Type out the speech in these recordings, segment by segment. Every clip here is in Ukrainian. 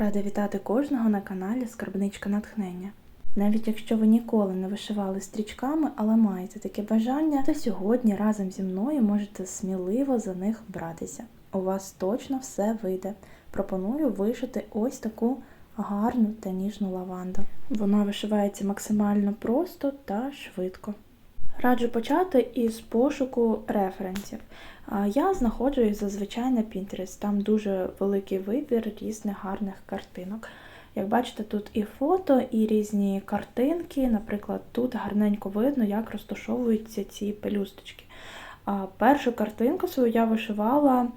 Рада вітати кожного на каналі Скарбничка натхнення. Навіть якщо ви ніколи не вишивали стрічками, але маєте таке бажання, то сьогодні разом зі мною можете сміливо за них братися. У вас точно все вийде. Пропоную вишити ось таку гарну та ніжну лаванду. Вона вишивається максимально просто та швидко. Раджу почати із пошуку референсів. Я знаходжу їх зазвичай на Pinterest. Там дуже великий вибір різних гарних картинок. Як бачите, тут і фото, і різні картинки. Наприклад, тут гарненько видно, як розташовуються ці пелюсточки. Першу картинку свою я вишивала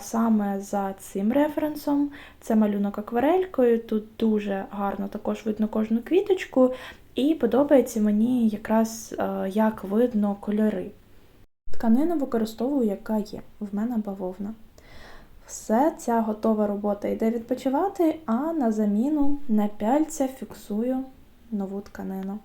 саме за цим референсом. Це малюнок акварелькою. Тут дуже гарно також видно кожну квіточку, і подобається мені якраз як видно кольори. Тканину використовую, яка є. В мене бавовна. Все, ця готова робота йде відпочивати, а на заміну на пяльця фіксую нову тканину.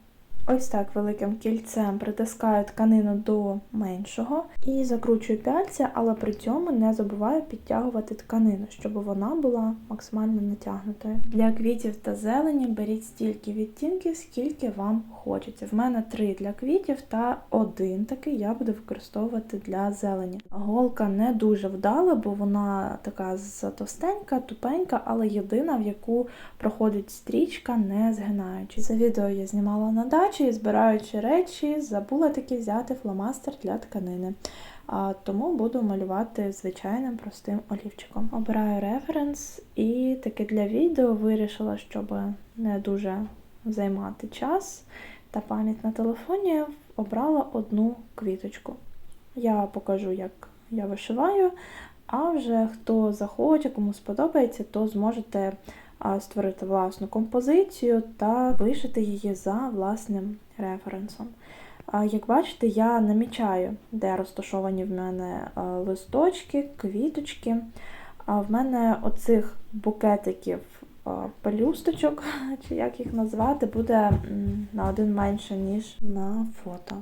Ось так великим кільцем притискаю тканину до меншого і закручую пяльця, але при цьому не забуваю підтягувати тканину, щоб вона була максимально натягнутою. Для квітів та зелені беріть стільки відтінків, скільки вам хочеться. В мене три для квітів та один такий я буду використовувати для зелені. Голка не дуже вдала, бо вона така затовстенька, тупенька, але єдина, в яку проходить стрічка, не згинаючись. Це відео я знімала на дачі і збираючи речі, забула таки взяти фломастер для тканини. А, Тому буду малювати звичайним простим олівчиком. Обираю референс і таки для відео вирішила, щоб не дуже займати час та пам'ять на телефоні, обрала одну квіточку. Я покажу, як я вишиваю, а вже хто захоче, кому сподобається, то зможете створити власну композицію та вишити її за власним референсом. Як бачите, я намічаю, де розташовані в мене листочки, квіточки. А в мене оцих букетиків пелюсточок, чи як їх назвати, буде на один менше, ніж на фото.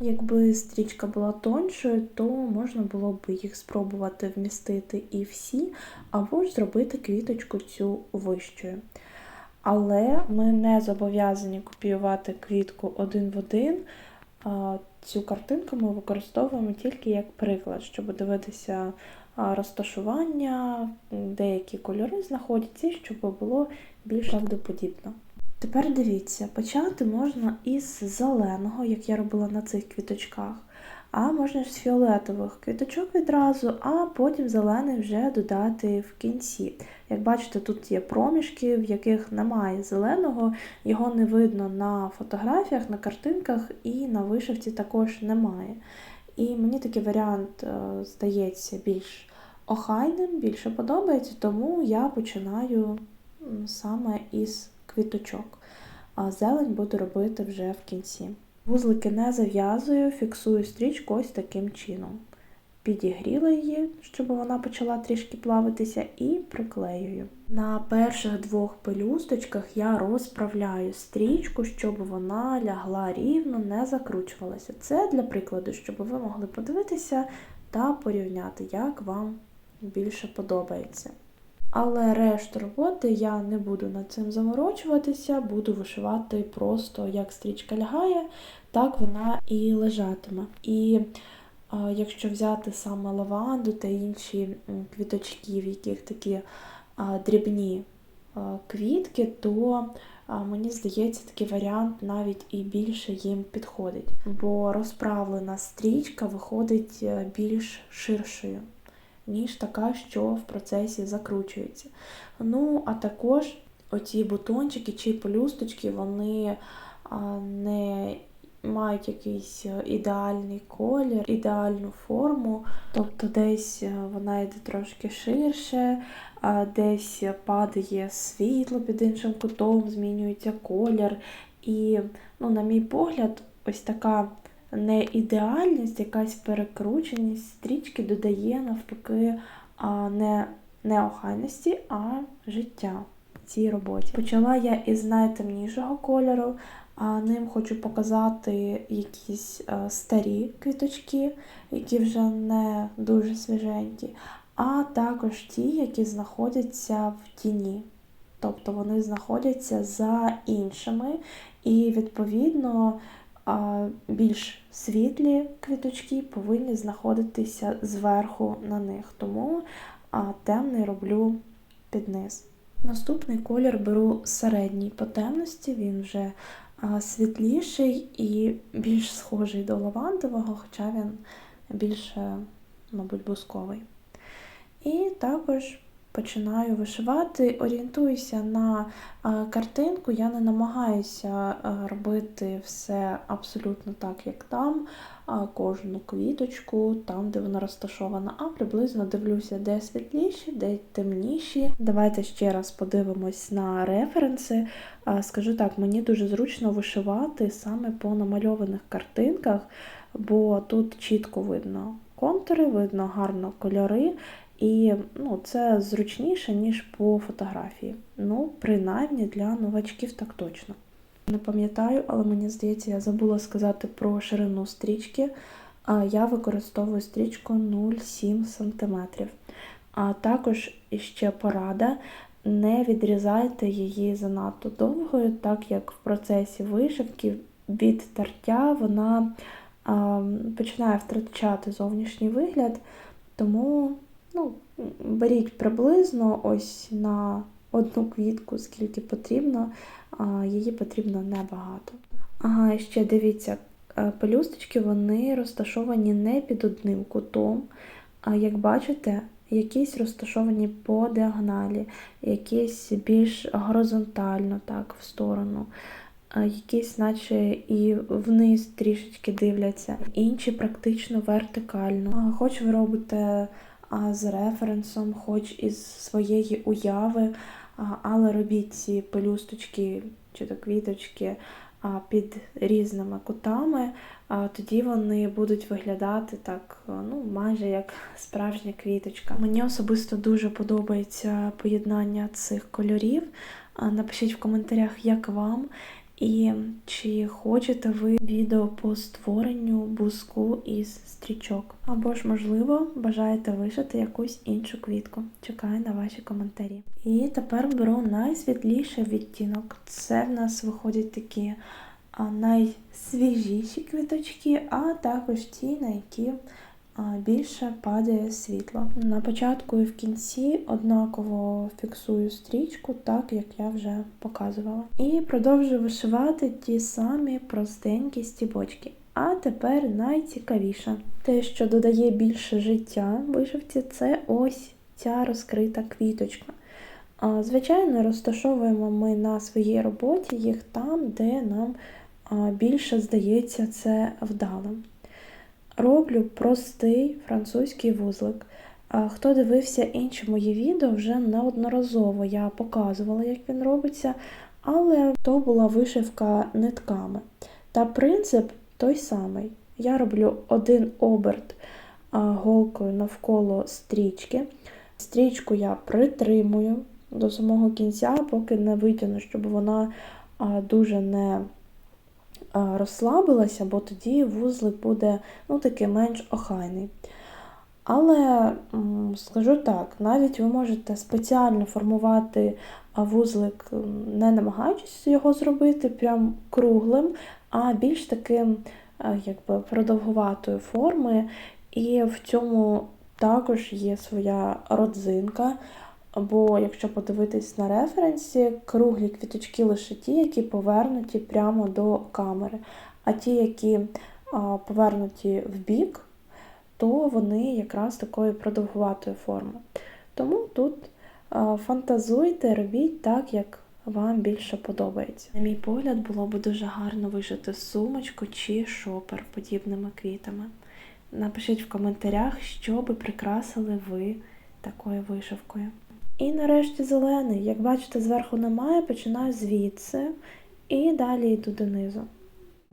Якби стрічка була тоншою, то можна було б їх спробувати вмістити і всі, або ж зробити квіточку цю вищою. Але ми не зобов'язані копіювати квітку один в один. Цю картинку ми використовуємо тільки як приклад, щоб дивитися розташування, деякі кольори знаходяться, щоб було більш правдоподібно. Тепер дивіться, почати можна із зеленого, як я робила на цих квіточках, а можна з фіолетових квіточок відразу, а потім зелений вже додати в кінці. Як бачите, тут є проміжки, в яких немає зеленого, його не видно на фотографіях, на картинках і на вишивці також немає. І мені такий варіант е, здається більш охайним, більше подобається, тому я починаю саме із квіточок, а зелень буду робити вже в кінці. Вузлики не зав'язую, фіксую стрічку ось таким чином. Підігріла її, щоб вона почала трішки плавитися, і приклеюю. На перших двох пелюсточках я розправляю стрічку, щоб вона лягла рівно, не закручувалася. Це для прикладу, щоб ви могли подивитися та порівняти, як вам більше подобається. Але решту роботи я не буду над цим заморочуватися, буду вишивати просто як стрічка лягає, так вона і лежатиме. І а, якщо взяти саме лаванду та інші квіточки, в яких такі а, дрібні а, квітки, то мені здається, такий варіант навіть і більше їм підходить, бо розправлена стрічка виходить е, більш ширшою ніж така, що в процесі закручується. Ну, а також оці бутончики чи пелюсточки, вони не мають якийсь ідеальний колір, ідеальну форму. Тобто десь вона йде трошки ширше, десь падає світло під іншим кутом, змінюється колір. І, ну, на мій погляд, ось така не ідеальність, якась перекрученість стрічки додає навпаки не неохайності, а життя цій роботі. Почала я із найтемнішого кольору, а ним хочу показати якісь старі квіточки, які вже не дуже свіженькі, а також ті, які знаходяться в тіні. тобто вони знаходяться за іншими, і відповідно більш світлі квіточки повинні знаходитися зверху на них. Тому темний роблю під низ. Наступний колір беру середній по темності, він вже світліший і більш схожий до лавандового, хоча він більше, мабуть, бусковий. І також починаю вишивати, орієнтуюся на картинку. Я не намагаюся робити все абсолютно так, як там, кожну квіточку, там, де вона розташована, а приблизно дивлюся, де світліші, де темніші. Давайте ще раз подивимось на референси. Скажу так, мені дуже зручно вишивати саме по намальованих картинках, бо тут чітко видно контури, видно гарно кольори. І ну, це зручніше, ніж по фотографії. Ну, принаймні для новачків так точно. Не пам'ятаю, але мені здається, я забула сказати про ширину стрічки. Я використовую стрічку 0,7 см. А також ще порада: не відрізайте її занадто довгою, так як в процесі вишивки від тертя вона а, починає втрачати зовнішній вигляд. Тому ну, беріть приблизно ось на одну квітку, скільки потрібно, її потрібно небагато. Ага, ще дивіться, е, пелюсточки вони розташовані не під одним кутом, а як бачите, якісь розташовані по діагоналі, якісь більш горизонтально, так, в сторону. Якісь, наче і вниз трішечки дивляться, інші практично вертикально. Хоч ви робите з референсом, хоч із своєї уяви, але робіть ці пелюсточки чи то квіточки під різними кутами, тоді вони будуть виглядати так, ну, майже як справжня квіточка. Мені особисто дуже подобається поєднання цих кольорів. Напишіть в коментарях, як вам. І чи хочете ви відео по створенню буску із стрічок? Або ж, можливо, бажаєте вишити якусь іншу квітку. Чекаю на ваші коментарі. І тепер беру найсвітліший відтінок. Це в нас виходять такі найсвіжіші квіточки, а також ті, на які більше падає світло. На початку і в кінці однаково фіксую стрічку, так як я вже показувала. І продовжую вишивати ті самі простенькі стібочки. А тепер найцікавіше. Те, що додає більше життя вишивці, це ось ця розкрита квіточка. Звичайно, розташовуємо ми на своїй роботі їх там, де нам більше здається це вдалим. Роблю простий французький вузлик. Хто дивився інші мої відео, вже неодноразово я показувала, як він робиться, але то була вишивка нитками. Та принцип той самий. Я роблю один оберт голкою навколо стрічки. Стрічку я притримую до самого кінця, поки не витягну, щоб вона дуже не розслабилася, бо тоді вузлик буде ну, такий менш охайний. Але скажу так, навіть ви можете спеціально формувати вузлик, не намагаючись його зробити прям круглим, а більш таким якби, продовгуватої форми. І в цьому також є своя родзинка. Бо, якщо подивитись на референсі, круглі квіточки лише ті, які повернуті прямо до камери. А ті, які повернуті в бік, то вони якраз такої продовгуватої форми. Тому тут фантазуйте, робіть так, як вам більше подобається. На мій погляд, було б дуже гарно вишити сумочку чи шопер подібними квітами. Напишіть в коментарях, що би прикрасили ви такою вишивкою. І нарешті зелений. Як бачите, зверху немає, починаю звідси і далі йду донизу.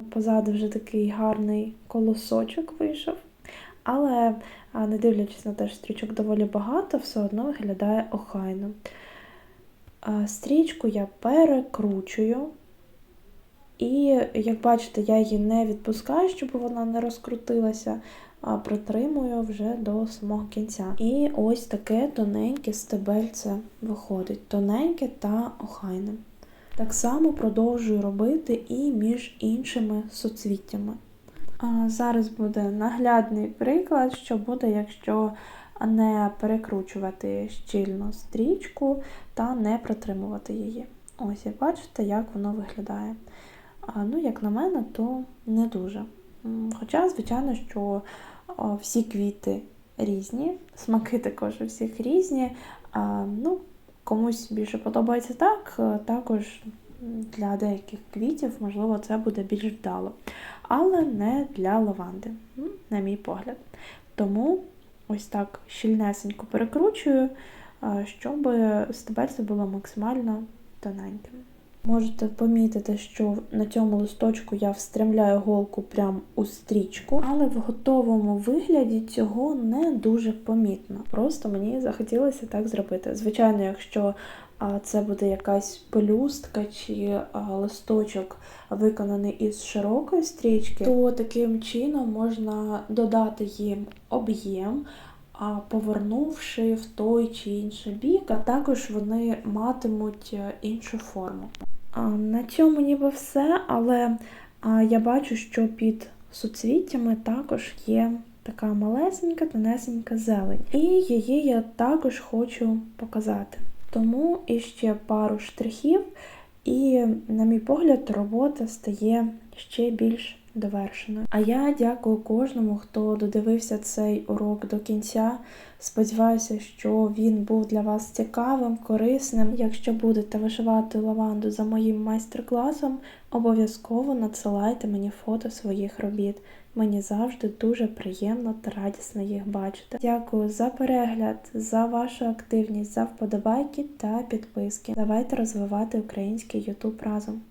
Позаду вже такий гарний колосочок вийшов. Але, не дивлячись на те, що стрічок доволі багато, все одно виглядає охайно. Стрічку я перекручую. І, як бачите, я її не відпускаю, щоб вона не розкрутилася. А, протримую вже до самого кінця. І ось таке тоненьке стебельце виходить, тоненьке та охайне. Так само продовжую робити і між іншими суцвіттями. А Зараз буде наглядний приклад, що буде, якщо не перекручувати щільно стрічку та не протримувати її. Ось, як бачите, як воно виглядає. А, Ну, як на мене, то не дуже. Хоча, звичайно, що всі квіти різні, смаки також у всіх різні. Ну, комусь більше подобається так, також для деяких квітів, можливо, це буде більш вдало. Але не для лаванди, на мій погляд. Тому ось так щільнесенько перекручую, а, щоб стебельце було максимально тоненьким. Можете помітити, що на цьому листочку я встремляю голку прямо у стрічку, але в готовому вигляді цього не дуже помітно. Просто мені захотілося так зробити. Звичайно, якщо це буде якась пелюстка чи листочок виконаний із широкої стрічки, то таким чином можна додати їм об'єм, повернувши в той чи інший бік, а також вони матимуть е, іншу форму. На цьому ніби все, але я бачу, що під суцвіттями також є така малесенька, тонесенька зелень. І її я також хочу показати. Тому іще пару штрихів, і, на мій погляд, робота стає ще більш довершеною. А я дякую кожному, хто додивився цей урок до кінця. Сподіваюся, що він був для вас цікавим, корисним. Якщо будете вишивати лаванду за моїм майстер-класом, обов'язково надсилайте мені фото своїх робіт. Мені завжди дуже приємно та радісно їх бачити. Дякую за перегляд, за вашу активність, за вподобайки та підписки. Давайте розвивати український YouTube разом.